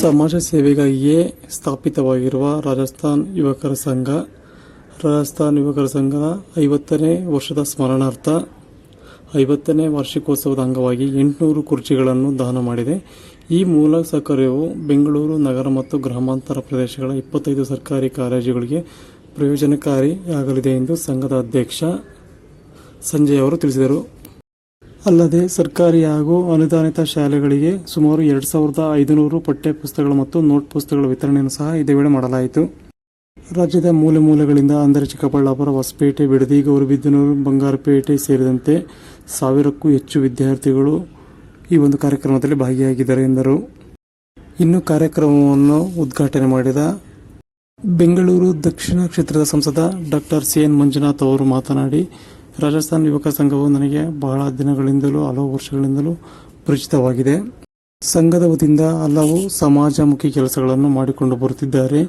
ಸಮಾಜ ಸೇವೆಗಾಗಿಯೇ ಸ್ಥಾಪಿತವಾಗಿರುವ ರಾಜಸ್ಥಾನ್ ಯುವಕರ ಸಂಘ. ರಾಜಸ್ಥಾನ್ ಯುವಕರ ಸಂಘದ ಐವತ್ತನೇ ವರ್ಷದ ಸ್ಮರಣಾರ್ಥ ಐವತ್ತನೇ ವಾರ್ಷಿಕೋತ್ಸವದ ಅಂಗವಾಗಿ ಎಂಟುನೂರು ಕುರ್ಚಿಗಳನ್ನು ದಾನ ಮಾಡಿದೆ. ಈ ಮೂಲ ಸೌಕರ್ಯವು ಬೆಂಗಳೂರು ನಗರ ಮತ್ತು ಗ್ರಾಮಾಂತರ ಪ್ರದೇಶಗಳ ಇಪ್ಪತ್ತೈದು ಸರ್ಕಾರಿ ಕಾಲೇಜುಗಳಿಗೆ ಪ್ರಯೋಜನಕಾರಿಯಾಗಲಿದೆ ಎಂದು ಸಂಘದ ಅಧ್ಯಕ್ಷ ಸಂಜಯ್ ಅವರು ತಿಳಿಸಿದರು. ಅಲ್ಲದೆ ಸರ್ಕಾರಿ ಹಾಗೂ ಅನುದಾನಿತ ಶಾಲೆಗಳಿಗೆ ಸುಮಾರು ಎರಡು ಸಾವಿರದ ಐದುನೂರು ಪಠ್ಯ ಪುಸ್ತಕಗಳು ಮತ್ತು ನೋಟ್ ಪುಸ್ತಕಗಳ ವಿತರಣೆಯನ್ನು ಸಹ ಇದೇ ವೇಳೆ ಮಾಡಲಾಯಿತು. ರಾಜ್ಯದ ಮೂಲೆ ಮೂಲೆಗಳಿಂದ ಅಂದರೆ ಚಿಕ್ಕಬಳ್ಳಾಪುರ, ಹೊಸಪೇಟೆ, ಬಿಡದಿ ಗೌರಿಬಿದ್ದನೂರು ಬಂಗಾರಪೇಟೆ ಸೇರಿದಂತೆ ಸಾವಿರಕ್ಕೂ ಹೆಚ್ಚು ವಿದ್ಯಾರ್ಥಿಗಳು ಈ ಒಂದು ಕಾರ್ಯಕ್ರಮದಲ್ಲಿ ಭಾಗಿಯಾಗಿದ್ದಾರೆ ಎಂದರು. ಇನ್ನು ಕಾರ್ಯಕ್ರಮವನ್ನು ಉದ್ಘಾಟನೆ ಮಾಡಿದ ಬೆಂಗಳೂರು ದಕ್ಷಿಣ ಕ್ಷೇತ್ರದ ಸಂಸದ ಡಾಕ್ಟರ್ ಸಿ ಎನ್ ಮಂಜುನಾಥ್ ಅವರು ಮಾತನಾಡಿ ರಾಜಸ್ಥಾನ್ ಯುವಕ ಸಂಘವು ನನಗೆ ಬಹಳ ದಿನಗಳಿಂದಲೂ, ಹಲವು ವರ್ಷಗಳಿಂದಲೂ ಪರಿಚಿತವಾಗಿದೆ. ಸಂಘದ ವತಿಯಿಂದ ಹಲವು ಸಮಾಜಮುಖಿ ಕೆಲಸಗಳನ್ನು ಮಾಡಿಕೊಂಡು ಬರುತ್ತಿದ್ದಾರೆ.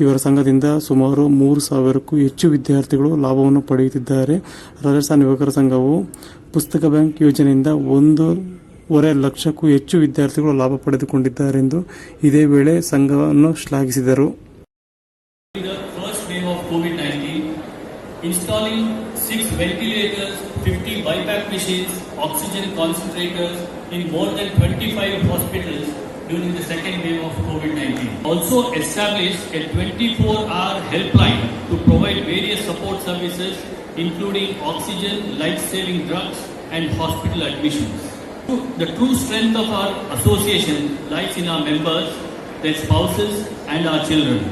ಇವರ ಸಂಘದಿಂದ ಸುಮಾರು ಮೂರು ಸಾವಿರಕ್ಕೂ ಹೆಚ್ಚು ವಿದ್ಯಾರ್ಥಿಗಳು ಲಾಭವನ್ನು ಪಡೆಯುತ್ತಿದ್ದಾರೆ. ರಾಜಸ್ಥಾನ್ ಯುವಕರ ಸಂಘವು ಪುಸ್ತಕ ಬ್ಯಾಂಕ್ ಯೋಜನೆಯಿಂದ ಒಂದೂವರೆ ಲಕ್ಷಕ್ಕೂ ಹೆಚ್ಚು ವಿದ್ಯಾರ್ಥಿಗಳು ಲಾಭ ಪಡೆದುಕೊಂಡಿದ್ದಾರೆಂದು ಇದೇ ವೇಳೆ ಸಂಘವನ್ನು ಶ್ಲಾಘಿಸಿದರು. The first wave of COVID-19, installing six ventilators, 50 BiPAP machines, oxygen concentrators in more than 25 hospitals during the second wave of COVID-19. Also established a 24-hour helpline to provide various support services including oxygen, life-saving drugs and hospital admissions. The true strength of our association lies in our members, their spouses and our children.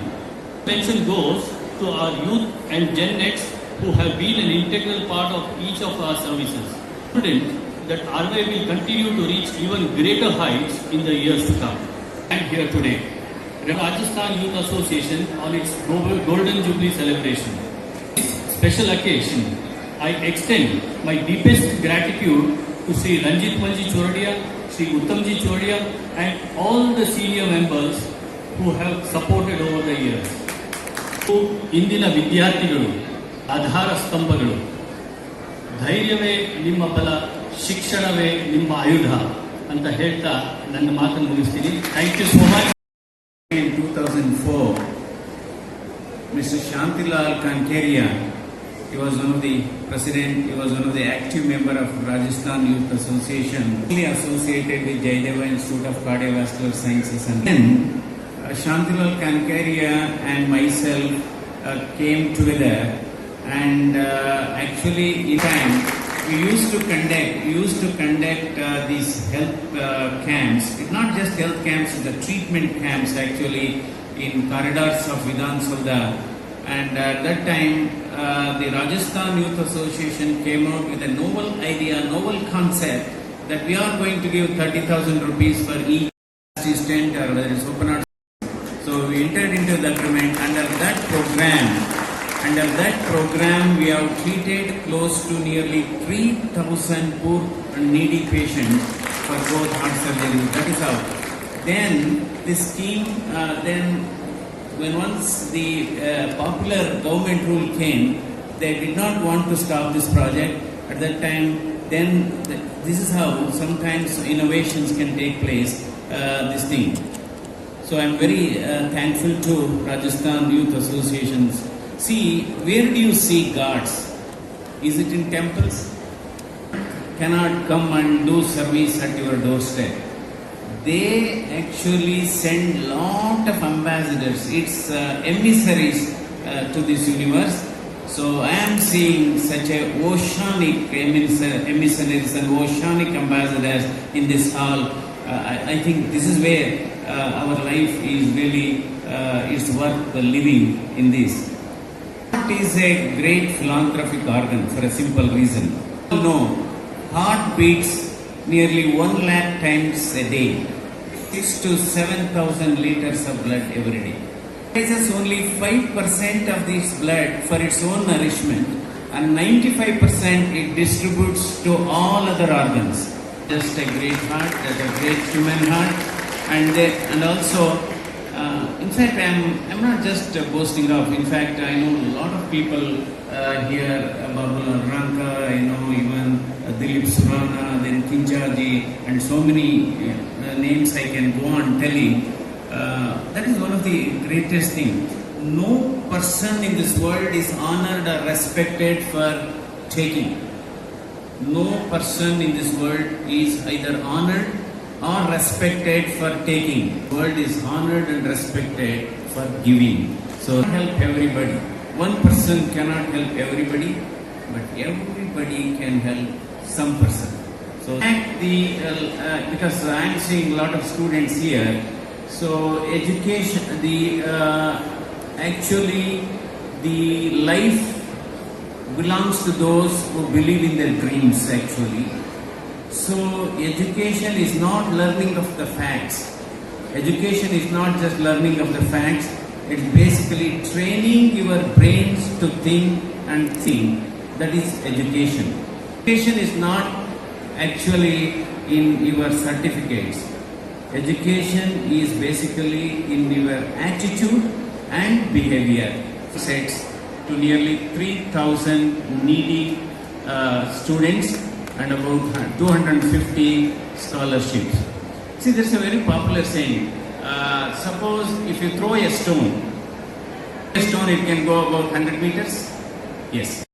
Mention goes to our youth and Gen X who have been an integral part of each of our services. Confident that RWA will continue to reach even greater heights in the years to come. And here today, the Rajasthan Youth Association on its Global Golden Jubilee celebration. This special occasion, I extend my deepest gratitude to Sri Ranjit Manji Choradia, Sri Uttamji Choradia, and all the senior members who have supported over the years. ಇಂದಿನ ವಿದ್ಯಾರ್ಥಿಗಳು ಆಧಾರ ಸ್ತಂಭಗಳು ಧೈರ್ಯವೇ ನಿಮ್ಮ ಬಲ ಶಿಕ್ಷಣವೇ ನಿಮ್ಮ ಆಯುಧ ಅಂತ ಹೇಳ್ತಾ ನನ್ನ ಮಾತನ್ನು ಮುಗಿಸ್ತೀನಿ thank you so much 2004, Mr. Shantilal Kankeria, he was one of the president, he was one of the active member of Rajasthan Youth Association, only associated with Jaideva Institute of Cardiovascular Sciences. And then uh, Shantilal Kankeria and myself uh, came together and uh, actually time we used to conduct we used to conduct uh, these health uh, camps. It's not just health camps the treatment camps actually in corridors of Vidhan Sauda and at that time uh, the Rajasthan Youth Association came out with a novel idea novel concept that we are going to give 30000 rupees for each assistant or whether it's open so we entered into the agreement under that program. Under that program, we have treated close to nearly 3,000 poor and needy patients for both heart surgery. That is how. Then this scheme, uh, then when once the uh, popular government rule came, they did not want to stop this project. At that time, then th- this is how sometimes innovations can take place. Uh, this thing. So I'm very uh, thankful to Rajasthan Youth Associations. See, where do you see gods? Is it in temples? Cannot come and do service at your doorstep. They actually send lot of ambassadors. It's uh, emissaries uh, to this universe. So I am seeing such a oceanic emissaries and oceanic ambassadors in this hall. Uh, I, I think this is where uh, our life is really uh, is worth living in this. Heart is a great philanthropic organ for a simple reason. No, heart beats nearly one lakh times a day, six to seven thousand liters of blood every day. It uses only five percent of this blood for its own nourishment, and ninety-five percent it distributes to all other organs. Just a great heart, that's a great human heart, and they, and also uh, in fact, I'm, I'm not just uh, boasting off. In fact, I know a lot of people uh, here, uh, Babula Ranka, I know even uh, Dilip Surana, then Kinjaji, and so many uh, names I can go on telling. Uh, that is one of the greatest things. No person in this world is honored or respected for taking. No person in this world is either honored or respected for taking. World is honored and respected for giving. So help everybody. One person cannot help everybody, but everybody can help some person. So thank the uh, uh, because I am seeing a lot of students here. So education, the uh, actually the life belongs to those who believe in their dreams actually. So education is not learning of the facts. Education is not just learning of the facts. It's basically training your brains to think and think. That is education. Education is not actually in your certificates. Education is basically in your attitude and behavior. Sets to nearly 3,000 needy uh, students and about 250 scholarships. See, there's a very popular saying. Uh, suppose if you throw a stone, a stone it can go about 100 meters. Yes.